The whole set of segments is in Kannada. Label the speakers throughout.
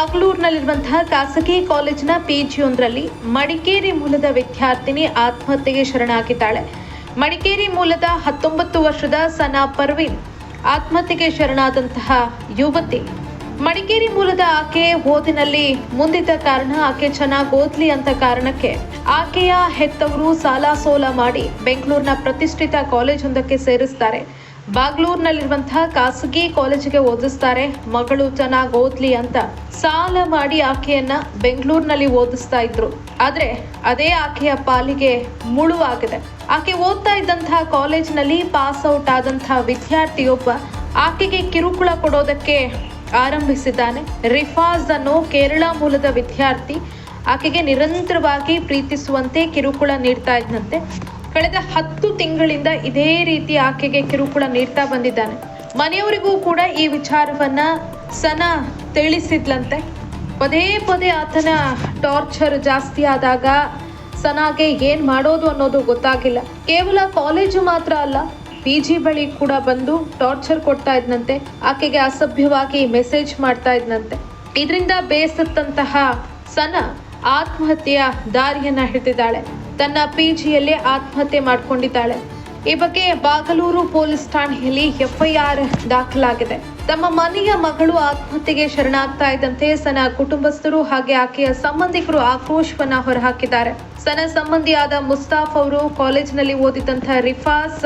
Speaker 1: ಬಾಗಲೂರಿನಲ್ಲಿರುವಂತಹ ಖಾಸಗಿ ಕಾಲೇಜಿನ ಪಿಜಿಯೊಂದರಲ್ಲಿ ಮಡಿಕೇರಿ ಮೂಲದ ವಿದ್ಯಾರ್ಥಿನಿ ಆತ್ಮಹತ್ಯೆಗೆ ಶರಣಾಗಿದ್ದಾಳೆ. ಮಡಿಕೇರಿ ಮೂಲದ ಹತ್ತೊಂಬತ್ತು ವರ್ಷದ ಸನಾ ಪರ್ವೀನ್ ಆತ್ಮಹತ್ಯೆಗೆ ಶರಣಾದಂತಹ ಯುವತಿ. ಮಡಿಕೇರಿ ಮೂಲದ ಆಕೆ ಓದಿನಲ್ಲಿ ಮುಂದಿದ್ದ ಕಾರಣ ಆಕೆ ಚೆನ್ನಾಗಿ ಓದ್ಲಿ ಅಂತ ಕಾರಣಕ್ಕೆ ಆಕೆಯ ಹೆತ್ತವರು ಸಾಲ ಸೋಲ ಮಾಡಿ ಬೆಂಗಳೂರಿನ ಪ್ರತಿಷ್ಠಿತ ಕಾಲೇಜೊಂದಕ್ಕೆ ಸೇರಿಸ್ತಾರೆ. ಬಾಗ್ಲೂರಿನಲ್ಲಿರುವಂತಹ ಖಾಸಗಿ ಕಾಲೇಜಿಗೆ ಓದಿಸ್ತಾರೆ ಮಗಳು ಚೆನ್ನಾಗಿ ಓದ್ಲಿ ಅಂತ. ಸಾಲ ಮಾಡಿ ಆಕೆಯನ್ನ ಬೆಂಗಳೂರಿನಲ್ಲಿ ಓದಿಸ್ತಾ ಇದ್ರು. ಆದ್ರೆ ಅದೇ ಆಕೆಯ ಪಾಲಿಗೆ ಮುಳುವಾಗಿದೆ. ಆಕೆ ಓದ್ತಾ ಇದ್ದಂತಹ ಕಾಲೇಜಿನಲ್ಲಿ ಪಾಸ್ ಔಟ್ ಆದಂತಹ ವಿದ್ಯಾರ್ಥಿಯೊಬ್ಬ ಆಕೆಗೆ ಕಿರುಕುಳ ಕೊಡೋದಕ್ಕೆ ಆರಂಭಿಸಿದ್ದಾನೆ. ರಿಫಾಜ್ ಅನ್ನೋ ಕೇರಳ ಮೂಲದ ವಿದ್ಯಾರ್ಥಿ ಆಕೆಗೆ ನಿರಂತರವಾಗಿ ಪ್ರೀತಿಸುವಂತೆ ಕಿರುಕುಳ ನೀಡ್ತಾ ಇದ್ದಂತೆ ಕಳೆದ ಹತ್ತು ತಿಂಗಳಿಂದ ಇದೇ ರೀತಿ ಆಕೆಗೆ ಕಿರುಕುಳ ನೀಡ್ತಾ ಬಂದಿದ್ದಾನೆ. ಮನೆಯವರಿಗೂ ಕೂಡ ಈ ವಿಚಾರವನ್ನ ಸನ ತಿಳಿಸಿದ್ಲಂತೆ. ಪದೇ ಪದೇ ಆತನ ಟಾರ್ಚರ್ ಜಾಸ್ತಿ ಆದಾಗ ಸನಾಗೆ ಏನ್ ಮಾಡೋದು ಅನ್ನೋದು ಗೊತ್ತಾಗಿಲ್ಲ. ಕೇವಲ ಕಾಲೇಜು ಮಾತ್ರ ಅಲ್ಲ, ಪಿ ಜಿ ಬಳಿ ಕೂಡ ಬಂದು ಟಾರ್ಚರ್ ಕೊಡ್ತಾ ಇದ್ನಂತೆ. ಆಕೆಗೆ ಅಸಭ್ಯವಾಗಿ ಮೆಸೇಜ್ ಮಾಡ್ತಾ ಇದ್ನಂತೆ. ಇದರಿಂದ ಬೇಸತ್ತಂತಹ ಸನ ಆತ್ಮಹತ್ಯೆಯ ದಾರಿಯನ್ನ ಹಿಡಿದಿದ್ದಾಳೆ. ತನ್ನ ಪಿ ಜಿಯಲ್ಲೇ ಆತ್ಮಹತ್ಯೆ ಮಾಡಿಕೊಂಡಿದ್ದಾಳೆ. ಈ ಬಗ್ಗೆ ಬಾಗಲೂರು ಪೊಲೀಸ್ ಠಾಣೆಯಲ್ಲಿ ಎಫ್ಐಆರ್ ದಾಖಲಾಗಿದೆ. ತಮ್ಮ ಮನೆಯ ಮಗಳು ಆತ್ಮಹತ್ಯೆಗೆ ಶರಣಾಗ್ತಾ ಇದ್ದಂತೆ ಸನ ಕುಟುಂಬಸ್ಥರು ಹಾಗೆ ಆಕೆಯ ಸಂಬಂಧಿಕರು ಆಕ್ರೋಶವನ್ನ ಹೊರಹಾಕಿದ್ದಾರೆ. ಸನ ಸಂಬಂಧಿಯಾದ ಮುಸ್ತಾಫ್ ಅವರು ಕಾಲೇಜಿನಲ್ಲಿ ಓದಿದಂತಹ ರಿಫಾಸ್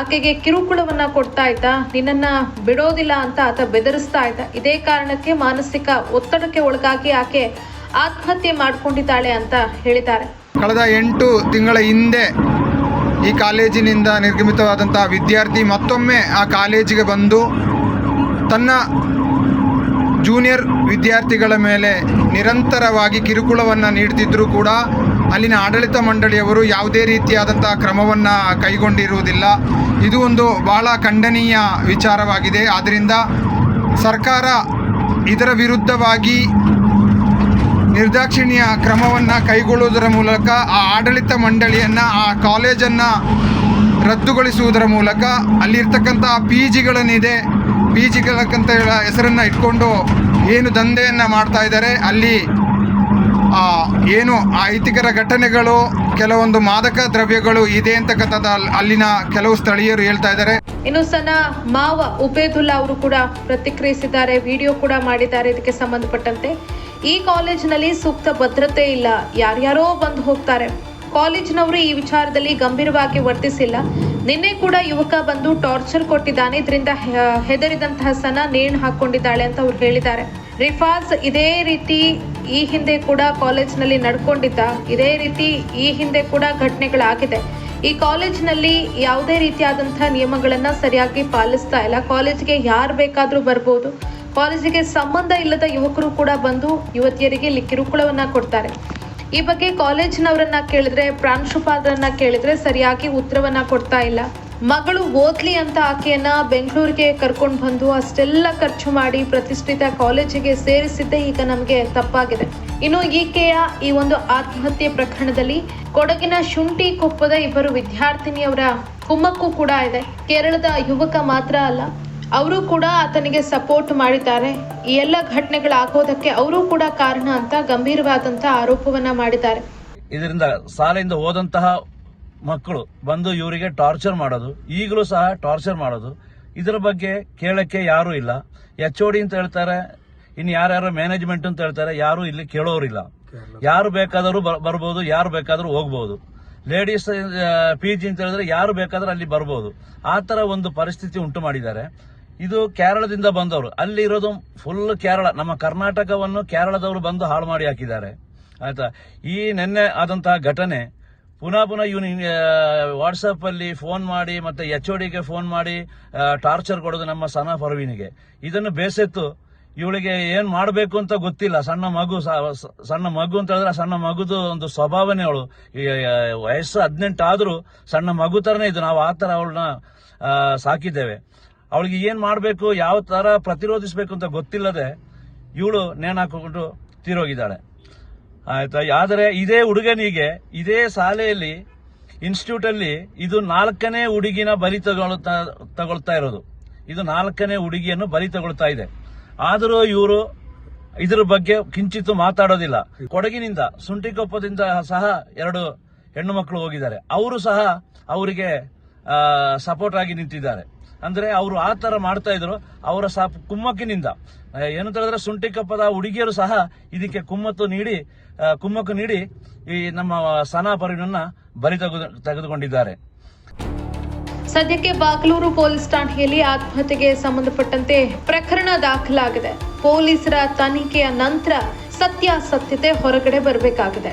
Speaker 1: ಆಕೆಗೆ ಕಿರುಕುಳವನ್ನ ಕೊಡ್ತಾ ಇದ್ದ, ನಿನ್ನನ್ನ ಬಿಡೋದಿಲ್ಲ ಅಂತ ಆತ ಬೆದರಿಸ್ತಾ ಇದ್ದ. ಇದೇ ಕಾರಣಕ್ಕೆ ಮಾನಸಿಕ ಒತ್ತಡಕ್ಕೆ ಒಳಗಾಗಿ ಆಕೆ ಆತ್ಮಹತ್ಯೆ ಮಾಡ್ಕೊಂಡಿದ್ದಾಳೆ ಅಂತ ಹೇಳಿದ್ದಾರೆ.
Speaker 2: ಕಳೆದ ಎಂಟು ತಿಂಗಳ ಹಿಂದೆ ಈ ಕಾಲೇಜಿನಿಂದ ನಿರ್ಗಮಿತವಾದಂಥ ವಿದ್ಯಾರ್ಥಿ ಮತ್ತೊಮ್ಮೆ ಆ ಕಾಲೇಜಿಗೆ ಬಂದು ತನ್ನ ಜೂನಿಯರ್ ವಿದ್ಯಾರ್ಥಿಗಳ ಮೇಲೆ ನಿರಂತರವಾಗಿ ಕಿರುಕುಳವನ್ನು ನೀಡುತ್ತಿದ್ದರೂ ಕೂಡ ಅಲ್ಲಿನ ಆಡಳಿತ ಮಂಡಳಿಯವರು ಯಾವುದೇ ರೀತಿಯಾದಂಥ ಕ್ರಮವನ್ನು ಕೈಗೊಂಡಿರುವುದಿಲ್ಲ. ಇದು ಒಂದು ಬಹಳ ಖಂಡನೀಯ ವಿಚಾರವಾಗಿದೆ. ಆದ್ದರಿಂದ ಸರ್ಕಾರ ಇದರ ವಿರುದ್ಧವಾಗಿ ನಿರ್ದಾಕ್ಷಿಣ್ಯ ಕ್ರಮವನ್ನು ಕೈಗೊಳ್ಳುವುದರ ಮೂಲಕ, ಆ ಆಡಳಿತ ಮಂಡಳಿಯನ್ನು, ಆ ಕಾಲೇಜನ್ನು ರದ್ದುಗೊಳಿಸುವುದರ ಮೂಲಕ ಅಲ್ಲಿರ್ತಕ್ಕಂಥ ಪಿ ಜಿಗಳನ್ನಿದೆ ಪಿ ಜಿಗಳಕ್ಕಂತ ಹೆಸರನ್ನು ಇಟ್ಕೊಂಡು ಏನು ದಂಧೆಯನ್ನು ಮಾಡ್ತಾ ಇದ್ದಾರೆ. ಅಲ್ಲಿ ಏನು ಅಹಿತಕರ ಘಟನೆಗಳು, ಕೆಲವೊಂದು ಮಾದಕ ದ್ರವ್ಯಗಳು ಇದೆ ಅಂತಕ್ಕಂಥದ್ದು ಅಲ್- ಅಲ್ಲಿನ ಕೆಲವು ಸ್ಥಳೀಯರು ಹೇಳ್ತಾ ಇದ್ದಾರೆ.
Speaker 1: ಇನ್ನು ಸನ ಮಾವ ಉಬೇದುಲ್ಲಾ ಅವರು ಕೂಡ ಪ್ರತಿಕ್ರಿಯಿಸಿದ್ದಾರೆ. ವಿಡಿಯೋ ಕೂಡ ಮಾಡಿದ್ದಾರೆ. ಇದಕ್ಕೆ ಸಂಬಂಧಪಟ್ಟಂತೆ ಈ ಕಾಲೇಜಿನಲ್ಲಿ ಸೂಕ್ತ ಭದ್ರತೆ ಇಲ್ಲ. ಯಾರ್ಯಾರೋ ಬಂದು ಹೋಗ್ತಾರೆ. ಕಾಲೇಜಿನವರು ಈ ವಿಚಾರದಲ್ಲಿ ಗಂಭೀರವಾಗಿ ವರ್ತಿಸಿಲ್ಲ. ನಿನ್ನೆ ಕೂಡ ಯುವಕ ಬಂದು ಟಾರ್ಚರ್ ಕೊಟ್ಟಿದ್ದಾನೆ. ಇದರಿಂದ ಹೆದರಿದಂತಹ ಸನ ನೇಣು ಹಾಕೊಂಡಿದ್ದಾಳೆ ಅಂತ ಅವ್ರು ಹೇಳಿದ್ದಾರೆ. ರಿಫಾಜ್ ಇದೇ ರೀತಿ ಈ ಹಿಂದೆ ಕೂಡ ಕಾಲೇಜಿನಲ್ಲಿ ನಡ್ಕೊಂಡಿದ್ದ. ಇದೇ ರೀತಿ ಈ ಹಿಂದೆ ಕೂಡ ಘಟನೆಗಳಾಗಿದೆ. ಈ ಕಾಲೇಜಿನಲ್ಲಿ ಯಾವುದೇ ರೀತಿಯಾದಂತಹ ನಿಯಮಗಳನ್ನ ಸರಿಯಾಗಿ ಪಾಲಿಸ್ತಾ ಇಲ್ಲ. ಕಾಲೇಜಿಗೆ ಯಾರು ಬೇಕಾದರೂ ಬರ್ಬೋದು. ಕಾಲೇಜಿಗೆ ಸಂಬಂಧ ಇಲ್ಲದ ಯುವಕರು ಕೂಡ ಬಂದು ಯುವತಿಯರಿಗೆ ಇಲ್ಲಿ ಕಿರುಕುಳವನ್ನ ಕೊಡ್ತಾರೆ. ಈ ಬಗ್ಗೆ ಕಾಲೇಜಿನವರನ್ನ ಕೇಳಿದ್ರೆ ಪ್ರಾಂಶುಪಾಲರನ್ನ ಕೇಳಿದ್ರೆ ಸರಿಯಾಗಿ ಉತ್ತರವನ್ನ ಕೊಡ್ತಾ ಇಲ್ಲ. ಮಗಳು ಓದ್ಲಿ ಅಂತ ಆಕೆಯನ್ನ ಬೆಂಗಳೂರಿಗೆ ಕರ್ಕೊಂಡು ಬಂದು ಅಷ್ಟೆಲ್ಲ ಖರ್ಚು ಮಾಡಿ ಪ್ರತಿಷ್ಠಿತ ಕಾಲೇಜಿಗೆ ಸೇರಿಸಿದ್ದೆ ಈಗ ನಮಗೆ ತಪ್ಪಾಗಿದೆ. ಇನ್ನು ಈಕೆಯ ಈ ಒಂದು ಆತ್ಮಹತ್ಯೆ ಪ್ರಕರಣದಲ್ಲಿ ಕೊಡಗಿನ ಶುಂಠಿ ಕೊಪ್ಪದ ಇಬ್ಬರು ವಿದ್ಯಾರ್ಥಿನಿಯವರ ಕುಮ್ಮಕ್ಕು ಕೂಡ ಇದೆ. ಕೇರಳದ ಯುವಕ ಮಾತ್ರ ಅಲ್ಲ ಅವರು ಕೂಡ ಆತನಿಗೆ ಸಪೋರ್ಟ್ ಮಾಡಿದ್ದಾರೆ. ಈ ಎಲ್ಲ ಘಟನೆಗಳಾಗೋದಕ್ಕೆ ಅವರು ಕೂಡ ಕಾರಣ ಅಂತ ಗಂಭೀರವಾದಂತಹ ಆರೋಪವನ್ನ ಮಾಡಿದ್ದಾರೆ.
Speaker 3: ಇದರಿಂದ ಶಾಲೆಯಿಂದ ಹೋದಂತಹ ಮಕ್ಕಳು ಬಂದು ಇವರಿಗೆ ಟಾರ್ಚರ್ ಮಾಡೋದು ಈಗಲೂ ಸಹ ಟಾರ್ಚರ್ ಮಾಡೋದು. ಇದರ ಬಗ್ಗೆ ಕೇಳಕ್ಕೆ ಯಾರೂ ಇಲ್ಲ. ಎಚ್ ಡಿ ಅಂತ ಹೇಳ್ತಾರೆ ಇನ್ನು ಯಾರ್ಯಾರು ಮ್ಯಾನೇಜ್ಮೆಂಟ್ ಅಂತ ಹೇಳ್ತಾರೆ ಯಾರು ಇಲ್ಲಿ ಕೇಳೋರಿಲ್ಲ. ಯಾರು ಬೇಕಾದರೂ ಬರ್- ಬರ್ಬೋದು ಯಾರು ಬೇಕಾದರೂ ಹೋಗ್ಬೋದು. ಲೇಡೀಸ್ ಪಿ ಜಿ ಅಂತ ಹೇಳಿದ್ರೆ ಯಾರು ಬೇಕಾದ್ರೂ ಅಲ್ಲಿ ಬರ್ಬೋದು. ಆ ತರ ಒಂದು ಪರಿಸ್ಥಿತಿ ಉಂಟು ಮಾಡಿದ್ದಾರೆ. ಇದು ಕೇರಳದಿಂದ ಬಂದವರು. ಅಲ್ಲಿ ಇರೋದು ಫುಲ್ ಕೇರಳ. ನಮ್ಮ ಕರ್ನಾಟಕವನ್ನು ಕೇರಳದವರು ಬಂದು ಹಾಳು ಮಾಡಿ ಹಾಕಿದ್ದಾರೆ. ಆಯ್ತಾ? ಈ ನಿನ್ನೆ ಆದಂತಹ ಘಟನೆ, ಪುನಃ ಪುನಃ ಇವನು ವಾಟ್ಸಪ್ ಅಲ್ಲಿ ಫೋನ್ ಮಾಡಿ, ಮತ್ತೆ ಎಚ್ಗೆ ಫೋನ್ ಮಾಡಿ ಟಾರ್ಚರ್ ಕೊಡೋದು ನಮ್ಮ ಸನ ಪರ್ವೀನಿಗೆ. ಇದನ್ನು ಬೇಸೆತ್ತು ಇವಳಿಗೆ ಏನ್ ಮಾಡಬೇಕು ಅಂತ ಗೊತ್ತಿಲ್ಲ. ಸಣ್ಣ ಮಗು ಸಣ್ಣ ಮಗು ಅಂತ ಹೇಳಿದ್ರೆ ಸಣ್ಣ ಮಗುದು ಒಂದು ಸ್ವಭಾವನೆ ಅವಳು. ವಯಸ್ಸು ಹದಿನೆಂಟು ಆದ್ರೂ ಸಣ್ಣ ಮಗು ತರನೇ ಇದು ನಾವು ಆ ತರ ಅವಳನ್ನ ಸಾಕಿದ್ದೇವೆ. ಅವಳಿಗೆ ಏನ್ ಮಾಡಬೇಕು, ಯಾವ ತರ ಪ್ರತಿರೋಧಿಸಬೇಕು ಅಂತ ಗೊತ್ತಿಲ್ಲದೆ ಇವಳು ನೇಣು ಹಾಕೊಂಡು ತೀರೋಗಿದ್ದಾಳೆ. ಆಯ್ತಾ? ಆದರೆ ಇದೇ ಹುಡುಗನಿಗೆ, ಇದೇ ಶಾಲೆಯಲ್ಲಿ ಇನ್ಸ್ಟಿಟ್ಯೂಟ್ ಅಲ್ಲಿ ಇದು ನಾಲ್ಕನೇ ಹುಡುಗಿನ ಬಲಿ ತಗೊಳ್ತಾ ತಗೊಳ್ತಾ ಇರೋದು. ಇದು ನಾಲ್ಕನೇ ಹುಡುಗಿಯನ್ನು ಬಲಿ ತಗೊಳ್ತಾ ಇದೆ. ಆದರೂ ಇವರು ಇದರ ಬಗ್ಗೆ ಕಿಂಚಿತ್ತು ಮಾತಾಡೋದಿಲ್ಲ. ಕೊಡಗಿನಿಂದ, ಸುಂಟಿಕೊಪ್ಪದಿಂದ ಸಹ ಎರಡು ಹೆಣ್ಣು ಮಕ್ಕಳು ಹೋಗಿದ್ದಾರೆ. ಅವರು ಸಹ ಅವರಿಗೆ ಸಪೋರ್ಟ್ ಆಗಿ ನಿಂತಿದ್ದಾರೆ. ಅಂದ್ರೆ ಅವರು ಆ ತರ ಮಾಡ್ತಾ ಇದ್ರು. ಅವರ ಸಾ ಕುಮ್ಮಕ್ಕಿನಿಂದ. ಏನು ಹೇಳಿದ್ರೆ ಸುಂಟಿಕಪ್ಪದ ಹುಡುಗಿಯರು ಸಹ ಇದಕ್ಕೆ ಕುಮ್ಮತ್ತು ನೀಡಿ ಕುಮ್ಮಕ್ಕು ನೀಡಿ ಈ ನಮ್ಮ ಸನಾ ಪರಿವನ್ನ ಬರಿ ತೆಗೆದು, ತೆಗೆದುಕೊಂಡಿದ್ದಾರೆ.
Speaker 1: ಸದ್ಯಕ್ಕೆ ಬಾಗಲೂರು ಪೊಲೀಸ್ ಠಾಣೆಯಲ್ಲಿ ಆತ್ಮಹತ್ಯೆಗೆ ಸಂಬಂಧಪಟ್ಟಂತೆ ಪ್ರಕರಣ ದಾಖಲಾಗಿದೆ. ಪೊಲೀಸರ ತನಿಖೆಯ ನಂತರ ಸತ್ಯಾಸತ್ಯತೆ ಹೊರಗಡೆ ಬರಬೇಕಾಗಿದೆ.